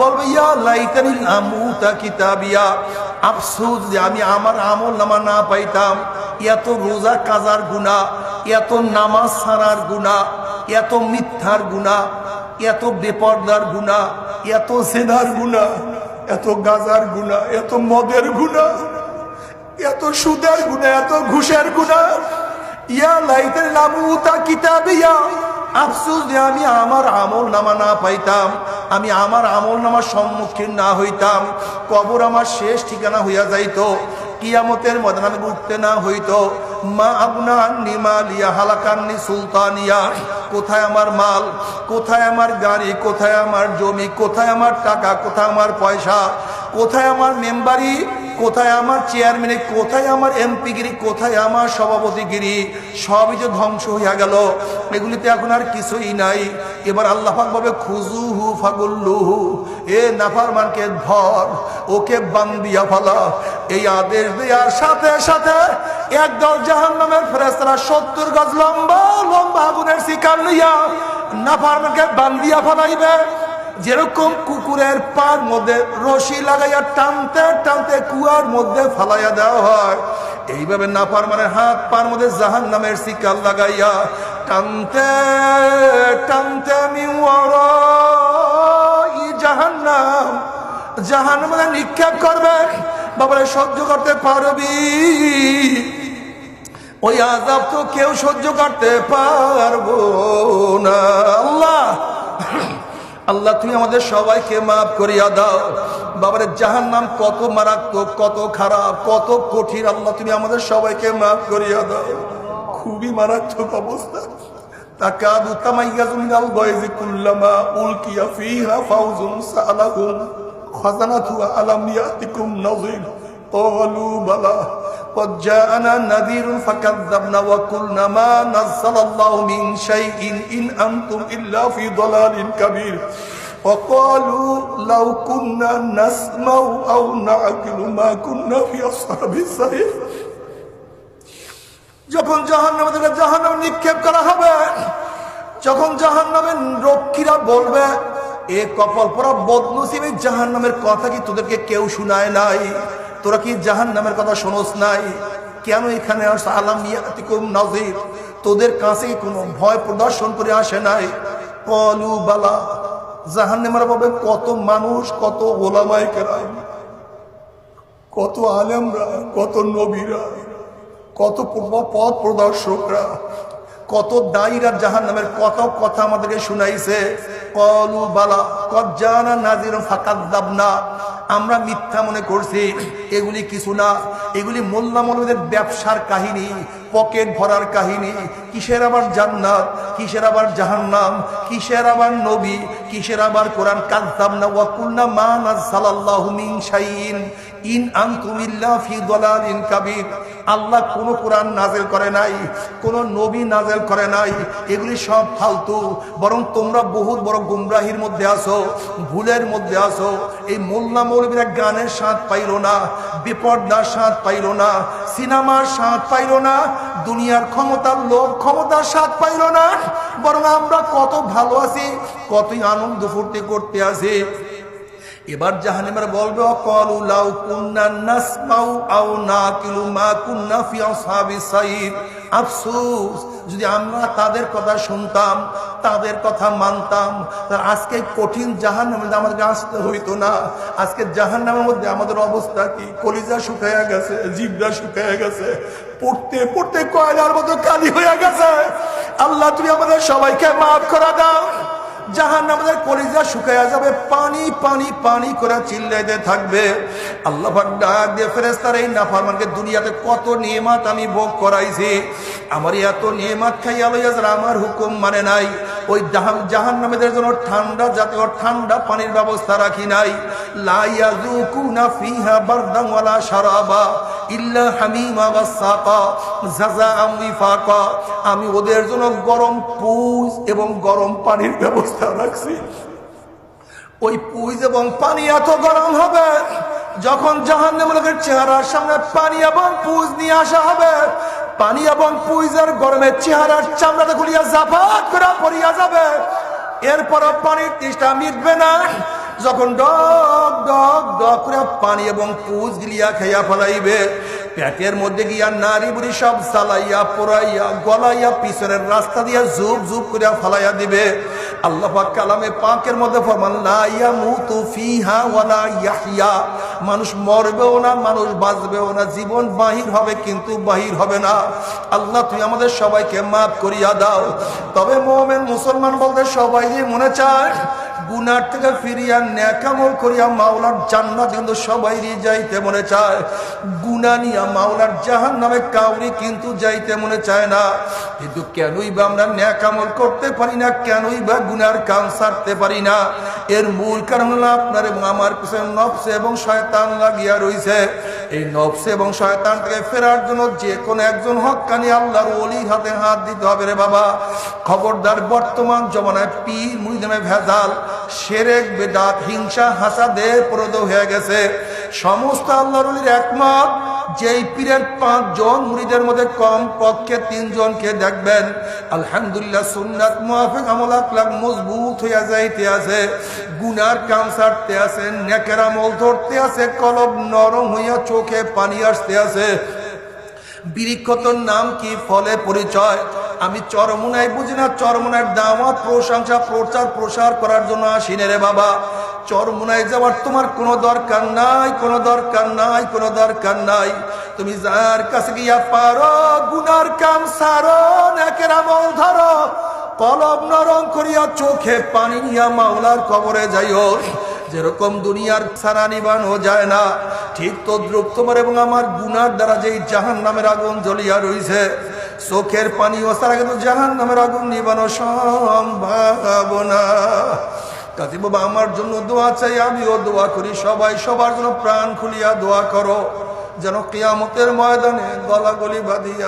বলবে, ইয়া লাইতানি আমুতা কিতাবিয়া। আফসোস যে আমি আমার আমল নামা না পাইতাম। এত রোজা কাজার গুণা এত নামাজ সারার গুণা এত মিথ্যার গুণা এত বেপর্দার গুণা এত সেনার গুণা এত গাজার গুণা এত মদের গুণা এত সুদের গুণা এত ঘুষের গুণা ইয়া লাইতে লামুতা কিতাবিয়া। আফসোস যে আমি আমার আমল নামা না পাইতাম। আমি আমার আমল নামার সম্মুখীন না হইতাম। কবর আমার শেষ ঠিকানা হইয়া যাইত। কিয়ামতের ময়দান আমি উঠতে না হইত। মা আপনার নিমালিয়া মালিয়া হালাকান্নি সুলতানিয়া, কোথায় আমার মাল, কোথায় আমার গাড়ি, কোথায় আমার জমি, কোথায় আমার টাকা, কোথায় আমার পয়সা, কোথায় আমার মেম্বারি? কোথায় আমার চেয়ারম্যানে, কোথায় আমার এমপিগিরি কোথায় আমার সভাপতিগিরি সবই যে ধ্বংস হইয়া গেল, এগুলিতে এখন আর কিছুই নাই। এবার আল্লাহ পাক বলবে খুজুহু ফাগুল্লুহু, এ নাফারমানকে ধর, ওকে বান্দিয়া ফেলা। এই আদেশ দেওয়ার সাথে সাথে একদল জাহান নামের ফেরেস্তারা সত্তর গজ লম্বা লম্বা আগুনের শিকার লইয়া নাফারমানকে বান্দিয়া ফেলাইবে। যেরকম কুকুরের পার মধ্যে রশি লাগাইয়া টানতে টানতে কুয়ার মধ্যে ফালাইয়া দেওয়া হয়, এইভাবে না পার মানে হাত পার মধ্যে জাহান নামের শিকার লাগাইয়া টানতে টানতে আমি জাহান নাম জাহান মানে নিক্ষেপ করবে, বাবারে সহ্য করতে পারবি। ওই আজাব তো কেউ সহ্য করতে পারব না। আল্লাহ আল্লাহ, তুমি আমাদের সবাইকে মাফ করিয়া দাও। বাবার জাহান নাম কত মারাত্মক, কত খারাপ, কত কঠিন। আল্লাহ, তুমি আমাদের সবাইকে মাফ করিয়া দাও। খুবই মারাত্মক অবস্থা। তাকাদু قد جاءنا نذير فكذبنا وقلنا ما نزل الله من شيء إن أنتم إلا في ضلال كبير وقالوا لو كنا نسمع أو نعقل ما كنا في أصحاب السعير যখন জাহান নামে থেকে জাহান নামে নিক্ষেপ করা হবে যখন জাহান নামের রক্ষীরা বলবে এ কপাল পরা বদনসিবে জাহান নামের কথা কি তোদেরকে কেউ শুনায় নাই তোরা কি জাহান নামের কথা শোনস নাই? কেন এখানে আলাম তোদের কাছে কোনো ভয় প্রদর্শন করে আসে নাই। কলু বালা জাহান নামের ভাবে কত মানুষ, কত ওলামাই কেরাম কত আলেমরা, কত নবীরা, কত পথ প্রদর্শকরা, কত দায়ীরা জাহান নামের কত কথা আমাদেরকে শুনাইছে। কলু বালা কজ্জানা নাজির ফাকাত দাবনা আমরা মিথ্যা মনে করছি। এগুলি কিছু না। এগুলি মোল্লা মৌলদের ব্যবসার কাহিনী, পকেট ভরার কাহিনী। কিসের আবার জান্নাত? কিসের আবার জাহান্নাম? কিসের আবার নবী? কিসের আবার কোরআন? কাজদাম না মান মা নাযালাল্লাহু মিন শাইইন। ইন আনতুমিল্লা ফি কাবীর। আল্লাহ কোন কোরআন নাজেল করে নাই, কোন নবী নাজেল করে নাই। এগুলি সব ফালতু। বরং তোমরা বহুত বড় গুমরাহির মধ্যে আসো ভুলের মধ্যে আসো এই মোল্লা মৌলবীরা গানের স্বাদ পাইল না, বিপর্দার স্বাদ পাইল না, সিনেমার স্বাদ পাইল না, দুনিয়ার ক্ষমতার লোভ, ক্ষমতার স্বাদ পাইল না। বরং আমরা কত ভালো আছি, কতই আনন্দ ফুর্তি করতে আছি। এবার জাহানিমার বলবে, অকলু লাউ কুন্না নাসমাউ আফসোস, যদি আমরা তাদের কথা শুনতাম, তাদের কথা মানতাম আজকে কঠিন জাহান নামে আমাদেরকে আসতে হইতো না। আজকে জাহান নামের মধ্যে আমাদের অবস্থা কি? কলিজা শুকাইয়া গেছে জিভটা শুকাইয়া গেছে, পড়তে পড়তে কয়লার মতো কালি হয়ে গেছে। আল্লাহ তুমি আমাদের সবাইকে মাফ করা দাও। জাহান আমাদের কলিজা শুকাইয়া যাবে, পানি পানি পানি করে চিল্লাইতে থাকবে। আল্লাহ ডাক ফেরেস্তার এই নাফরমানকে দুনিয়াতে কত নিয়মাত আমি ভোগ করাইছি। আমার এত নিয়মাত খাইয়া লইয়া যারা আমার হুকুম মানে নাই, ওই জাহান জাহান নামেদের জন্য ঠান্ডা যাতে ওর ঠান্ডা পানির ব্যবস্থা রাখি নাই। লাইয়া জুকুনা ফিহা বারদান ওয়ালা শারাবা। ইল্লা হামিমা ওয়াসাকা জাযাআম ওয়াফাকা আমি ওদের জন্য গরম পুজ এবং গরম পানির ব্যবস্থা রাখছি। ওই পুজ এবং পানি এত গরম হবে, যখন জাহান্নামের চেহারার সামনে পানি এবং পুজ নিয়ে আসা হবে, পানি এবং পুইজের গরমের চেহারার চামড়াতে খুলিয়া জাফাত করে পড়িয়া যাবে। এরপর পানির তৃষ্ঠা মিটবে না। যখন ডক ডক ডক করে পানি এবং পুজ গিলিয়া খাইয়া ফেলাইবে, পেটের মধ্যে গিয়া নারী বুড়ি সব সালাইয়া পোড়াইয়া, গলাইয়া, পিছনের রাস্তা দিয়া জুপ জুব করিয়া ফালাইয়া দিবে। আল্লাহ পাক কালামে পাকের মধ্যে ফরমান, লা ইয়ামুতু ফিহা ওয়ালা ইয়াহইয়া। মানুষ মরবেও না, মানুষ বাঁচবেও না, জীবন বাহির হবে কিন্তু বাহির হবে না। আল্লাহ তুই আমাদের সবাইকে মাফ করিয়া দাও। তবে মোমেন মুসলমান বলতে সবাই মনে চায় গুনার থেকে ফিরিয়া ন্যাকামল করিয়া মাওলার জান্নাত কিন্তু সবাইরই যাইতে মনে চায়। গুনা নিয়া মাওলার জাহান নামে কাউরি কিন্তু যাইতে মনে চায় না। কিন্তু কেনই বা আমরা ন্যাকামল করতে পারি না, কেনই বা গুনার কাম সারতে পারি না। এর মূল কারণ হলো আপনার আমার পিছনে নফসে এবং শয়তান লাগিয়া রইছে। এই নফসে এবং শয়তান থেকে ফেরার জন্য যে কোনো একজন হক্কানি আল্লাহর অলির হাতে হাত দিতে হবে রে বাবা। খবরদার বর্তমান জমানায় পীর মুরিদামে ভেজাল সেরেক, বেদাত, হিংসা, হাসাদে প্রদ হয়ে গেছে। সমস্ত আল্লাহর অলির একমত, যেই পীরের পাঁচজন মুরিদের মধ্যে কম পক্ষে তিনজনকে দেখবেন, আলহামদুলিল্লাহ সুন্নাত মুআফিক আমল আকলাক মজবুত হইয়া যাইতে আছে, গুনার কাম ছাড়তে আছে, নেকের আমল ধরতে আছে, কলব নরম হইয়া চোখে পানি আসতে আছে। বৃক্ষতর নাম কি? ফলে পরিচয়। আমি চরমুনায় বুঝি না, চরমুনার দাওয়াত, প্রশংসা, প্রচার, প্রসার করার জন্য আসিনে রে বাবা। চরমুনায় যাওয়ার তোমার কোনো দরকার নাই, কোনো দরকার নাই, কোনো দরকার নাই। তুমি যার কাছে গিয়া পারো, গুনার কাম সারো, নেকের আমল ধরো। কলব নরম করিয়া চোখে পানি নিয়া মাওলার কবরে যাইও। যেরকম দুনিয়ার সারা নিবানো যায় না, ঠিক তদ্রুপ তোমার এবং আমার গুনার দ্বারা যেই জাহান নামের আগুন জ্বলিয়া রইছে। চোখের পানি ও সারা কিন্তু জাহান নামের আগুন নিবানো সম্ভব না। কাজী বাবা, আমার জন্য দোয়া চাই, আমিও দোয়া করি। সবাই সবার জন্য প্রাণ খুলিয়া দোয়া করো, যেন কিয়ামতের ময়দানে গলাগলি বাঁধিয়া